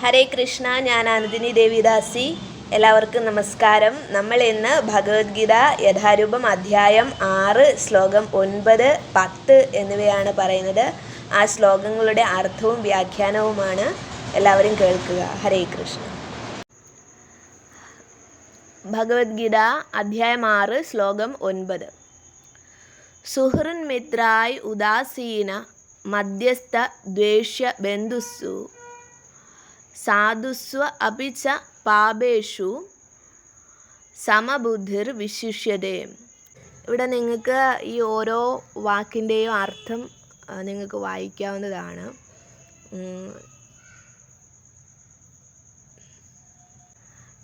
ഹരേ കൃഷ്ണ ഞാൻ ആനന്ദിനി ദേവിദാസി. എല്ലാവർക്കും നമസ്കാരം. നമ്മൾ ഇന്ന് ഭഗവത്ഗീത യഥാരൂപം അധ്യായം ആറ് ശ്ലോകം ഒൻപത് പത്ത് എന്നിവയാണ് പറയുന്നത്. ആ ശ്ലോകങ്ങളുടെ അർത്ഥവും വ്യാഖ്യാനവുമാണ് എല്ലാവരും കേൾക്കുക. ഹരേ കൃഷ്ണ. ഭഗവത്ഗീത അധ്യായം ആറ് ശ്ലോകം ഒൻപത്. സുഹൃൻ മിത്രായ് ഉദാസീന മധ്യസ്ഥ ദ്വേഷ്യ ബന്ധുസ്സു. സാധുസ്വ അപി പാപേഷു സമബുദ്ധിർ വിശിഷ്യതേ. ഇവിടെ നിങ്ങൾക്ക് ഈ ഓരോ വാക്കിന്റെയും അർത്ഥം നിങ്ങൾക്ക് വായിക്കാവുന്നതാണ്.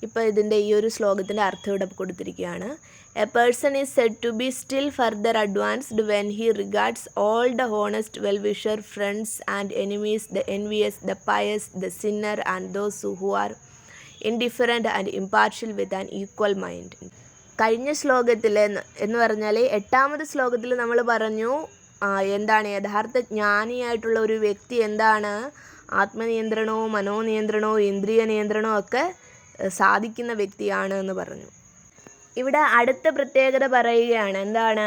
ഇപ്പോൾ ഇതിന്റെ ഈ ഒരു ശ്ലോകത്തിന്റെ അർത്ഥം ഇവിടെ കൊടുത്തിരിക്കുകയാണ്. A person is said to be still further advanced when he regards all the honest well wisher friends and enemies the envious the pious the sinner and those who are indifferent and impartial with an equal mind കഴിഞ്ഞ ശ്ലോകത്തിൽ എന്ന് പറഞ്ഞാൽ എട്ടാമത് ശ്ലോകത്തിൽ നമ്മൾ പറഞ്ഞു എന്താണ് യഥാർത്ഥ ജ്ഞാനിയായിട്ടുള്ള ഒരു വ്യക്തി എന്താണ്? ആത്മനിയന്ത്രണവും മനോനിയന്ത്രണവും ഇന്ദ്രിയ നിയന്ത്രണവും ഒക്കെ സാധിക്കുന്ന വ്യക്തിയാണ് എന്ന് പറഞ്ഞു. ഇവിടെ അടുത്ത പ്രത്യേകത പറയുകയാണ് എന്താണ്?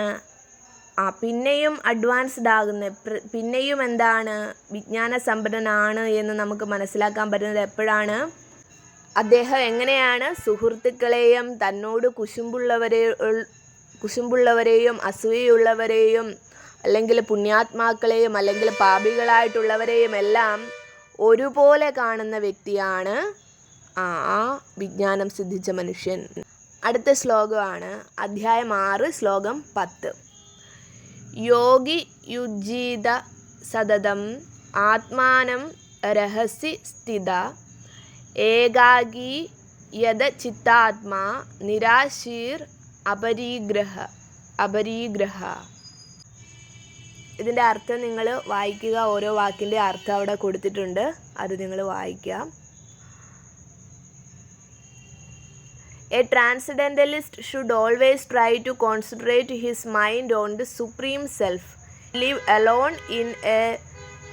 ആ പിന്നെയും അഡ്വാൻസ്ഡ് ആകുന്ന പിന്നെയും എന്താണ്? വിജ്ഞാന സമ്പന്നനാണ് എന്ന് നമുക്ക് മനസ്സിലാക്കാൻ പറ്റുന്നത് എപ്പോഴാണ്? അദ്ദേഹം എങ്ങനെയാണ് സുഹൃത്തുക്കളെയും തന്നോട് കുശുമ്പുള്ളവരെ കുശുമ്പുള്ളവരെയും അസൂയയുള്ളവരെയും അല്ലെങ്കിൽ പുണ്യാത്മാക്കളെയും അല്ലെങ്കിൽ പാപികളായിട്ടുള്ളവരെയും എല്ലാം ഒരുപോലെ കാണുന്ന വ്യക്തിയാണ് ആ വിജ്ഞാനം സിദ്ധിച്ച മനുഷ്യൻ. അടുത്ത ശ്ലോകമാണ് അധ്യായം ആറ് ശ്ലോകം പത്ത്. യോഗി യുജീത സതതം ആത്മാനം രഹസി സ്ഥിത. ഏകാഗി യത ചിത്താത്മാ നിരാശീർ അപരീഗ്രഹ അപരീഗ്രഹ. ഇതിന്റെ അർത്ഥം നിങ്ങൾ വായിക്കുക. ഓരോ വാക്കിന്റെ അർത്ഥം അവിടെ കൊടുത്തിട്ടുണ്ട്. അത് നിങ്ങൾ വായിക്കുക. A transcendentalist should always try to concentrate his mind on the Supreme Self. Live alone in a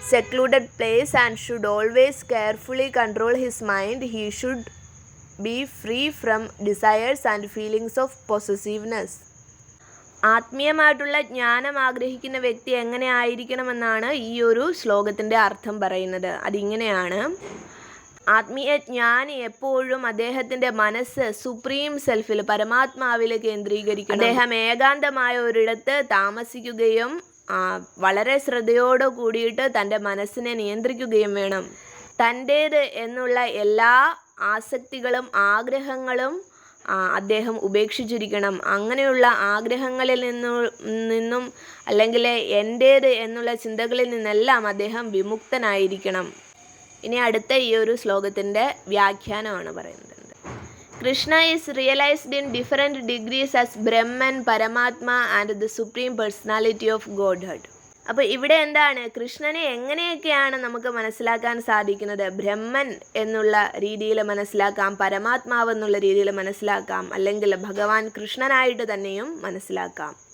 secluded place and should always carefully control his mind. He should be free from desires and feelings of possessiveness. ആത്മീയമായിട്ടുള്ള ജ്ഞാനം ആഗ്രഹിക്കുന്ന വ്യക്തി എങ്ങനെ ആയിരിക്കണമെന്നാണ് ഈ ഒരു ശ്ലോകത്തിന്റെ അർത്ഥം പറയുന്നത് അതിങ്ങനെയാണ് ആത്മീയ ജ്ഞാനി എപ്പോഴും അദ്ദേഹത്തിന്റെ മനസ്സ് സുപ്രീം സെൽഫിൽ പരമാത്മാവിൽ കേന്ദ്രീകരിക്കുന്നു അദ്ദേഹം ഏകാന്തമായ ഒരിടത്ത് താമസിക്കുകയും വളരെ ശ്രദ്ധയോട് കൂടിയിട്ട് തന്റെ മനസ്സിനെ നിയന്ത്രിക്കുകയും വേണം. തന്റേത് എന്നുള്ള എല്ലാ ആസക്തികളും ആഗ്രഹങ്ങളും അദ്ദേഹം ഉപേക്ഷിച്ചിരിക്കണം. അങ്ങനെയുള്ള ആഗ്രഹങ്ങളിൽ നിന്നു നിന്നും അല്ലെങ്കിൽ എന്റേത് എന്നുള്ള ചിന്തകളിൽ നിന്നെല്ലാം അദ്ദേഹം വിമുക്തനായിരിക്കണം. ഇനി അടുത്ത ഈ ഒരു ശ്ലോകത്തിന്റെ വ്യാഖ്യാനമാണ് പറയുന്നത്. Krishna is realised in different degrees as Brahman Paramatma and the supreme personality of Godhead അപ്പോൾ ഇവിടെ എന്താണ്? കൃഷ്ണനെ എങ്ങനെയൊക്കെയാണ് നമുക്ക് മനസ്സിലാക്കാൻ സാധിക്കുന്നത്? ബ്രഹ്മൻ എന്നുള്ള രീതിയിൽ മനസ്സിലാക്കാം പരമാത്മാവെന്നുള്ള രീതിയിൽ മനസ്സിലാക്കാം അല്ലെങ്കിൽ ഭഗവാൻ കൃഷ്ണനായിട്ട് തന്നെയും മനസ്സിലാക്കാം.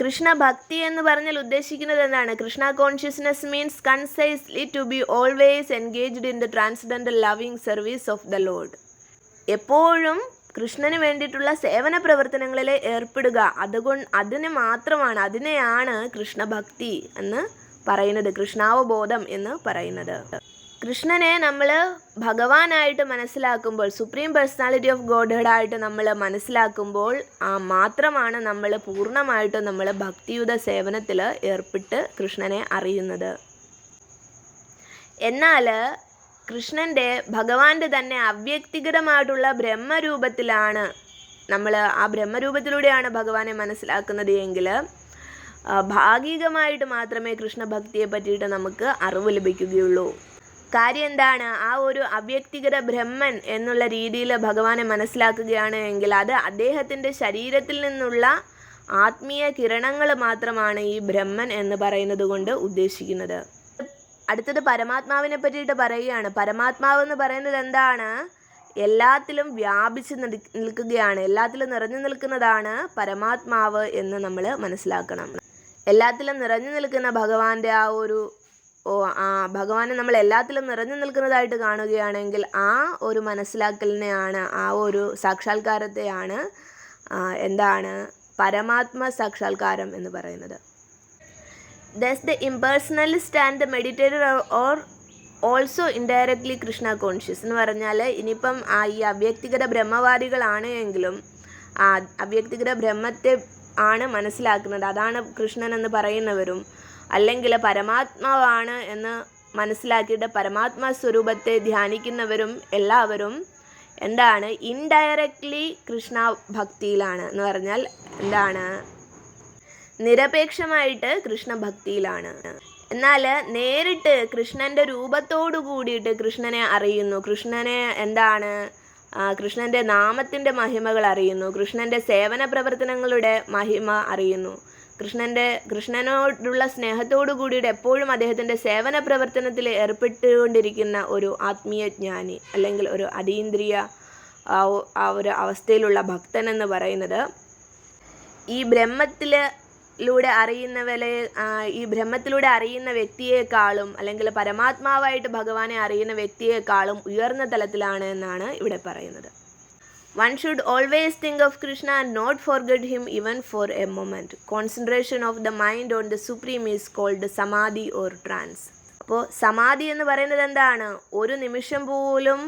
കൃഷ്ണ ഭക്തി എന്ന് പറഞ്ഞാൽ ഉദ്ദേശിക്കുന്നത് എന്താണ്? Krishna consciousness means concisely to be always engaged in the transcendental loving service of the lord എപ്പോഴും കൃഷ്ണന് വേണ്ടിയിട്ടുള്ള സേവന പ്രവർത്തനങ്ങളിൽ ഏർപ്പെടുക. അതുകൊണ്ട് അതിന് മാത്രമാണ് അതിനെയാണ് കൃഷ്ണഭക്തി എന്ന് പറയുന്നത് കൃഷ്ണാവബോധം എന്ന് പറയുന്നത്. കൃഷ്ണനെ നമ്മൾ ഭഗവാനായിട്ട് മനസ്സിലാക്കുമ്പോൾ സുപ്രീം പേഴ്സണാലിറ്റി ഓഫ് ഗോഡ്ഹഡ് ആയിട്ട് നമ്മൾ മനസ്സിലാക്കുമ്പോൾ ആ മാത്രമാണ് നമ്മൾ പൂർണമായിട്ടും നമ്മൾ ഭക്തിയുത സേവനത്തിൽ ഏർപ്പെട്ട് കൃഷ്ണനെ അറിയുന്നത്. എന്നാൽ കൃഷ്ണന്റെ ഭഗവാന്റെ തന്നെ അവ്യക്തിഗതമായിട്ടുള്ള ബ്രഹ്മരൂപത്തിലാണ് നമ്മൾ ആ ബ്രഹ്മരൂപത്തിലൂടെയാണ് ഭഗവാനെ മനസ്സിലാക്കുന്നത് എങ്കിൽ ഭാഗികമായിട്ട് മാത്രമേ കൃഷ്ണഭക്തിയെ പറ്റിയിട്ട് നമുക്ക് അറിവ് ലഭിക്കുകയുള്ളൂ. കാര്യം എന്താണ് ആ ഒരു അവ്യക്തിഗത ബ്രഹ്മൻ എന്നുള്ള രീതിയിൽ ഭഗവാനെ മനസ്സിലാക്കുകയാണ് എങ്കിൽ അത് അദ്ദേഹത്തിന്റെ ശരീരത്തിൽ നിന്നുള്ള ആത്മീയ കിരണങ്ങൾ മാത്രമാണ് ഈ ബ്രഹ്മൻ എന്ന് പറയുന്നത് കൊണ്ട് ഉദ്ദേശിക്കുന്നത്. അടുത്തത് പരമാത്മാവിനെ പറ്റിയിട്ട് പറയുകയാണ്. പരമാത്മാവ് എന്ന് പറയുന്നത് എന്താണ്? എല്ലാത്തിലും വ്യാപിച്ച് നിൽക്കുകയാണ്. എല്ലാത്തിലും നിറഞ്ഞു നിൽക്കുന്നതാണ് പരമാത്മാവ് എന്ന് നമ്മൾ മനസ്സിലാക്കണം. എല്ലാത്തിലും നിറഞ്ഞു നിൽക്കുന്ന ഭഗവാന്റെ ആ ഒരു ഓ ആ ഭഗവാനെ നമ്മൾ എല്ലാത്തിലും നിറഞ്ഞു നിൽക്കുന്നതായിട്ട് കാണുകയാണെങ്കിൽ ആ ഒരു മനസ്സിലാക്കലിനെയാണ് ആ ഒരു സാക്ഷാത്കാരത്തെയാണ് എന്താണ് പരമാത്മ സാക്ഷാത്കാരം എന്ന് പറയുന്നത്. Thus the impersonalist and the meditator or also indirectly Krishna conscious എന്ന് പറഞ്ഞാൽ ഇനിയിപ്പം ആ ഈ അവ്യക്തിഗത ബ്രഹ്മവാദികളാണ് എങ്കിലും ആ അവ്യക്തിഗത ബ്രഹ്മത്തെ ആണ് മനസ്സിലാക്കുന്നത്. അതാണ് കൃഷ്ണൻ എന്ന് പറയുന്നവരും അല്ലെങ്കിൽ പരമാത്മാവാണ് എന്ന് മനസ്സിലാക്കിയിട്ട് പരമാത്മാ സ്വരൂപത്തെ ധ്യാനിക്കുന്നവരും എല്ലാവരും എന്താണ് ഇൻഡയറക്ട്ലി കൃഷ്ണ ഭക്തിയിലാണ് എന്ന് പറഞ്ഞാൽ എന്താണ്? നിരപേക്ഷമായിട്ട് കൃഷ്ണഭക്തിയിലാണ് എന്നാൽ നേരിട്ട് കൃഷ്ണന്റെ രൂപത്തോടു കൂടിയിട്ട് കൃഷ്ണനെ അറിയുന്നു. കൃഷ്ണനെ എന്താണ്? കൃഷ്ണന്റെ നാമത്തിന്റെ മഹിമകൾ അറിയുന്നു. കൃഷ്ണന്റെ സേവന പ്രവർത്തനങ്ങളുടെ മഹിമ അറിയുന്നു. കൃഷ്ണന്റെ കൃഷ്ണനോടുള്ള സ്നേഹത്തോടു കൂടിയിട്ട് എപ്പോഴും അദ്ദേഹത്തിന്റെ സേവന പ്രവർത്തനത്തിൽ ഏർപ്പെട്ടുകൊണ്ടിരിക്കുന്ന ഒരു ആത്മീയ ജ്ഞാനി അല്ലെങ്കിൽ ഒരു അതീന്ദ്രിയ ആ ഒരു അവസ്ഥയിലുള്ള ഭക്തൻ എന്ന് പറയുന്നത്. ഈ ബ്രഹ്മത്തിലൂടെ അറിയുന്നവരെ ആ, ഈ ബ്രഹ്മത്തിലൂടെ അറിയുന്ന വ്യക്തിയെക്കാളും അല്ലെങ്കിൽ പരമാത്മാവായിട്ട് ഭഗവാനെ അറിയുന്ന വ്യക്തിയെക്കാളും ഉയർന്ന തലത്തിലാണ് എന്നാണ് ഇവിടെ പറയുന്നത്. One should always think of Krishna and not forget him even for a moment concentration of the mind on the supreme is called samadhi or trance അപ്പോൾ സമാധി എന്ന് പറയുന്നത് എന്താണ്? ഒരു നിമിഷം പോലും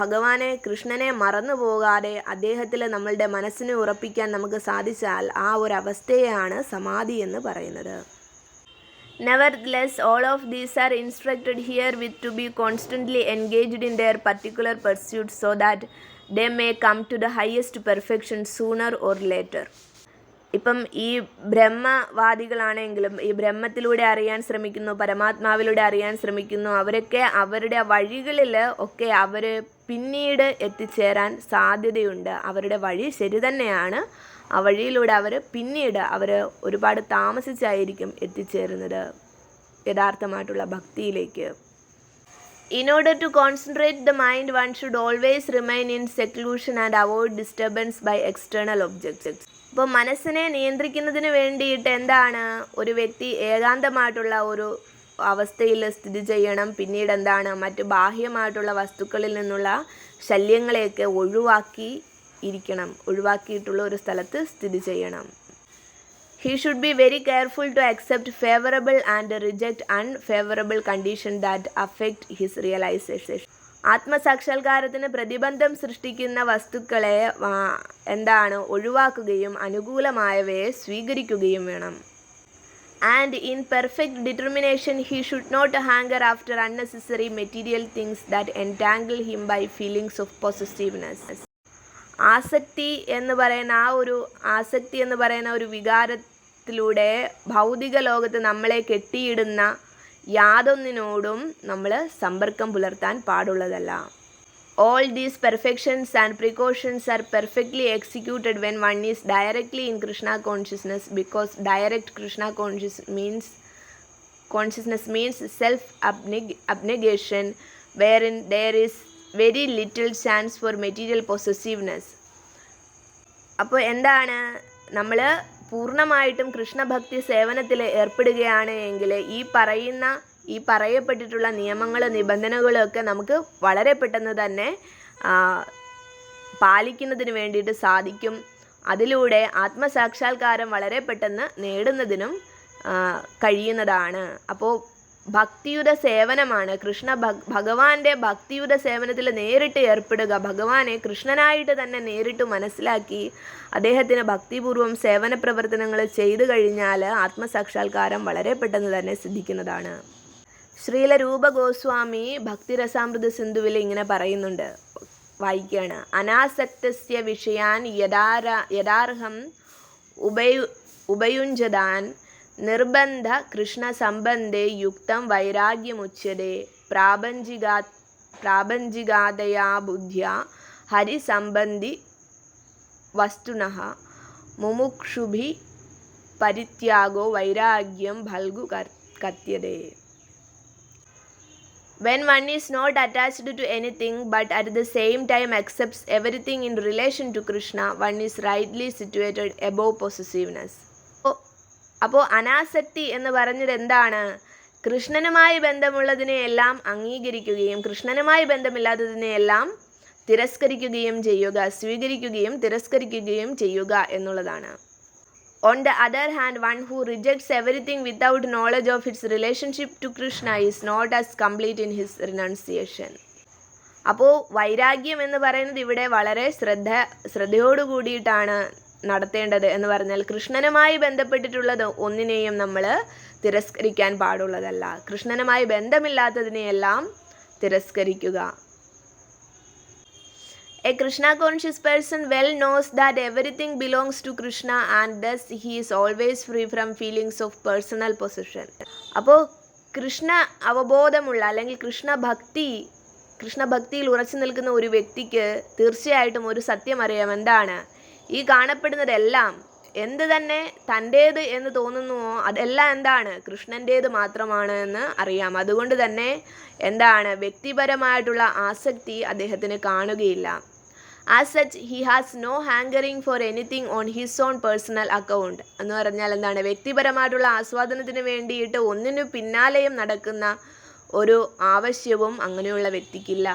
ഭഗവാനെ കൃഷ്ണനെ മറന്നു പോകാതെ അദ്ദേഹത്തിൽ നമ്മളുടെ മനസ്സിനെ ഉറപ്പിക്കാൻ നമുക്ക് സാധിച്ചാൽ ആ ഒരു അവസ്ഥയാണ് സമാധി എന്ന് പറയുന്നത്. Nevertheless, all of these are instructed here with to be constantly engaged in their particular pursuits so that they may come to the highest perfection sooner or later ഇപ്പം ഈ ബ്രഹ്മവാദികളാണെങ്കിലും ഈ ബ്രഹ്മത്തിലൂടെ അറിയാൻ ശ്രമിക്കുന്നു പരമാത്മാവിലൂടെ അറിയാൻ ശ്രമിക്കുന്നു അവരൊക്കെ അവരുടെ വഴികളിൽ ഒക്കെ അവർ പിന്നീട് എത്തിച്ചേരാൻ സാധ്യതയുണ്ട്. അവരുടെ വഴി ശരി തന്നെയാണ്. ആ വഴിയിലൂടെ അവർ പിന്നീട് അവർ ഒരുപാട് താമസിച്ചായിരിക്കും എത്തിച്ചേരുന്നത് യഥാർത്ഥമായിട്ടുള്ള ഭക്തിയിലേക്ക്. In order to concentrate the mind, one should always remain in seclusion and avoid disturbance by external objects. ഇപ്പോൾ മനസ്സിനെ നിയന്ത്രിക്കുന്നതിന് വേണ്ടിയിട്ട് എന്താണ്? ഒരു വ്യക്തി ഏകാന്തമായിട്ടുള്ള ഒരു അവസ്ഥയിൽ സ്ഥിതി ചെയ്യണം. പിന്നീട് എന്താണ്? മറ്റു ബാഹ്യമായിട്ടുള്ള വസ്തുക്കളിൽ നിന്നുള്ള ശല്യങ്ങളെയൊക്കെ ഒഴിവാക്കി ഇരിക്കണം. ഒഴിവാക്കിയിട്ടുള്ള ഒരു സ്ഥലത്ത് സ്ഥിതി ചെയ്യണം. He should be very careful to accept favorable and reject unfavorable condition that affect his realization. ആത്മസാക്ഷാത്കാരത്തിന് പ്രതിബന്ധം സൃഷ്ടിക്കുന്ന വസ്തുക്കളെ എന്താണ് ഒഴിവാക്കുകയും അനുകൂലമായവയെ സ്വീകരിക്കുകയും വേണം and in perfect determination he should not hanker after unnecessary material things that entangle him by feelings of possessiveness ആസക്തി എന്ന് പറയുന്ന ആ ഒരു ആസക്തി എന്ന് പറയുന്ന ഒരു വികാരത്തിലൂടെ ഭൗതിക ലോകത്ത് നമ്മളെ കെട്ടിയിടുന്ന യാതൊന്നിനോടും നമ്മൾ സമ്പർക്കം പുലർത്താൻ പാടുള്ളതല്ല. All these perfections and precautions are perfectly executed when one is directly in Krishna consciousness because direct Krishna conscious means consciousness means self abnegation abnegation in there is very little chance for material possessiveness. അപ്പോൾ എന്താണ്? നമ്മൾ പൂർണമായിട്ടും കൃഷ്ണഭക്തി സേവനത്തിൽ ഏർപ്പെടുകയാണ് എങ്കിൽ ഈ പറയുന്ന ഈ പറയപ്പെട്ടിട്ടുള്ള നിയമങ്ങളും നിബന്ധനകളൊക്കെ നമുക്ക് വളരെ പെട്ടെന്ന് തന്നെ പാലിക്കുന്നതിന് വേണ്ടിയിട്ട് സാധിക്കും. അതിലൂടെ ആത്മസാക്ഷാത്കാരം വളരെ പെട്ടെന്ന് നേടുന്നതിനും കഴിയുന്നതാണ്. അപ്പോൾ ഭക്തിയുത സേവനമാണ്. കൃഷ്ണ ഭഗ ഭഗവാന്റെ ഭക്തിയുടെ സേവനത്തിൽ നേരിട്ട് ഏർപ്പെടുക. ഭഗവാനെ കൃഷ്ണനായിട്ട് തന്നെ നേരിട്ട് മനസ്സിലാക്കി അദ്ദേഹത്തിന് ഭക്തിപൂർവം സേവന പ്രവർത്തനങ്ങൾ ചെയ്തു കഴിഞ്ഞാൽ ആത്മസാക്ഷാത്കാരം വളരെ പെട്ടെന്ന് തന്നെ സിദ്ധിക്കുന്നതാണ്. ശ്രീല രൂപ ഗോസ്വാമി ഭക്തിരസാമൃത സിന്ധുവിൽ ഇങ്ങനെ പറയുന്നുണ്ട്. വായിക്കുകയാണ്. അനാസക്തസ്യ വിഷയാൻ യഥാര യഥാർഹം ഉപയു ഉപയുഞ്ജതാൻ నిర్బంధ కృష్ణ సంబంధే యుక్తం వైరాగ్యముచ్యతే ప్రాబంజిగా ప్రాబంజిగాదయా బుద్ధ్యా హరి సంబంధి వస్తున ముముక్షుభి పరిత్యాగో వైరాగ్యం భల్గు కత్యదే when one is not attached to anything but at the same time accepts everything in relation to krishna one is rightly situated above possessiveness അപ്പോൾ അനാസക്തി എന്ന് പറഞ്ഞത് എന്താണ്? കൃഷ്ണനുമായി ബന്ധമുള്ളതിനെയെല്ലാം അംഗീകരിക്കുകയും കൃഷ്ണനുമായി ബന്ധമില്ലാത്തതിനെയെല്ലാം തിരസ്കരിക്കുകയും ചെയ്യുക സ്വീകരിക്കുകയും തിരസ്കരിക്കുകയും ചെയ്യുക എന്നുള്ളതാണ്. On the other hand one who rejects everything without knowledge of its relationship to Krishna is not as complete in his renunciation അപ്പോൾ വൈരാഗ്യം എന്ന് പറയുന്നത് ഇവിടെ വളരെ ശ്രദ്ധ ശ്രദ്ധയോട് കൂടിയിട്ടാണ് നടത്തേണ്ടത് എന്ന് പറഞ്ഞാൽ കൃഷ്ണനുമായി ബന്ധപ്പെട്ടിട്ടുള്ളത് ഒന്നിനെയും നമ്മൾ തിരസ്കരിക്കാൻ പാടുള്ളതല്ല. കൃഷ്ണനുമായി ബന്ധമില്ലാത്തതിനെയെല്ലാം തിരസ്കരിക്കുക. A Krishna conscious person well knows that everything belongs to Krishna and thus he is always free from feelings of personal possession അപ്പോൾ കൃഷ്ണ അവബോധമുള്ള അല്ലെങ്കിൽ കൃഷ്ണ ഭക്തി കൃഷ്ണ ഭക്തിയിൽ ഉറച്ചു നിൽക്കുന്ന ഒരു വ്യക്തിക്ക് തീർച്ചയായിട്ടും ഒരു സത്യം അറിയാം. എന്താണ്? ഈ കാണപ്പെടുന്നതെല്ലാം എന്ത് തന്നെ തന്റേത് എന്ന് തോന്നുന്നുവോ അതെല്ലാം എന്താണ്? കൃഷ്ണന്റേത് മാത്രമാണ് എന്ന് അറിയാം. അതുകൊണ്ട് തന്നെ എന്താണ്? വ്യക്തിപരമായിട്ടുള്ള ആസക്തി അദ്ദേഹത്തിന് കാണുകയില്ല. As such he has no hankering for anything on his own personal account എന്ന് പറഞ്ഞാൽ എന്താണ്? വ്യക്തിപരമായിട്ടുള്ള ആസ്വാദനത്തിന് വേണ്ടിയിട്ട് ഒന്നിനു പിന്നാലെയും നടക്കുന്ന ഒരു ആവശ്യവും അങ്ങനെയുള്ള വ്യക്തിക്കില്ല.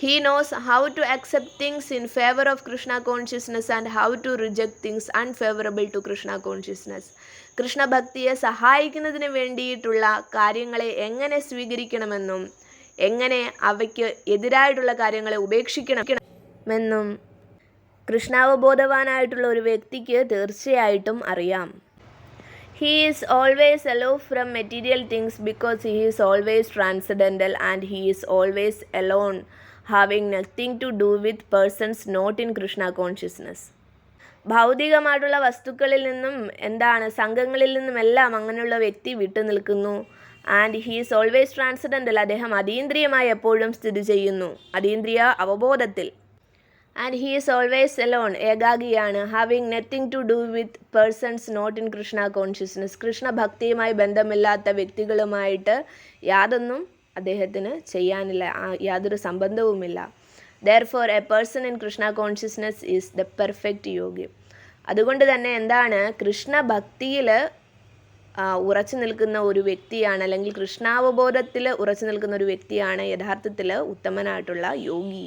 He knows how to accept things in favour of Krishna consciousness and how to reject things unfavourable to Krishna consciousness കൃഷ്ണഭക്തിയെ സഹായിക്കുന്നതിന് വേണ്ടിയിട്ടുള്ള കാര്യങ്ങളെ എങ്ങനെ സ്വീകരിക്കണമെന്നും എങ്ങനെ അവയ്ക്ക് എതിരായിട്ടുള്ള കാര്യങ്ങളെ ഉപേക്ഷിക്കണമെന്നും കൃഷ്ണാവബോധവാനായിട്ടുള്ള ഒരു വ്യക്തിക്ക് തീർച്ചയായിട്ടും അറിയാം. He is always aloof from material things because he is always transcendental and he is always alone having nothing to do with persons not in Krishna consciousness ഭൗതികമായിട്ടുള്ള വസ്തുക്കളിൽ നിന്നും എന്താണ് സംഘങ്ങളിൽ നിന്നുമെല്ലാം അങ്ങനെയുള്ള വ്യക്തി വിട്ടുനിൽക്കുന്നു and he is always transcendental അദ്ദേഹം അതീന്ദ്രിയമായി എപ്പോഴും സ്ഥിതി ചെയ്യുന്നു. അതീന്ദ്രിയ അവബോധത്തിൽ. And he is always alone ഏകാഗിയാണ്. Having nothing to do with persons not in Krishna consciousness Krishna ഭക്തിയുമായി ബന്ധമില്ലാത്ത വ്യക്തികളുമായിട്ട് യാതൊന്നും അദ്ദേഹത്തിന് ചെയ്യാനില്ല യാതൊരു സംബന്ധവുമില്ല. Therefore a person in Krishna consciousness is the perfect yogi അതുകൊണ്ട് തന്നെ എന്താണ്? കൃഷ്ണ ഭക്തിയിൽ ഉറച്ചു നിൽക്കുന്ന ഒരു വ്യക്തിയാണ് അല്ലെങ്കിൽ കൃഷ്ണാവബോധത്തിൽ ഉറച്ചു നിൽക്കുന്ന ഒരു വ്യക്തിയാണ് യഥാർത്ഥത്തിൽ ഉത്തമനായിട്ടുള്ള യോഗി.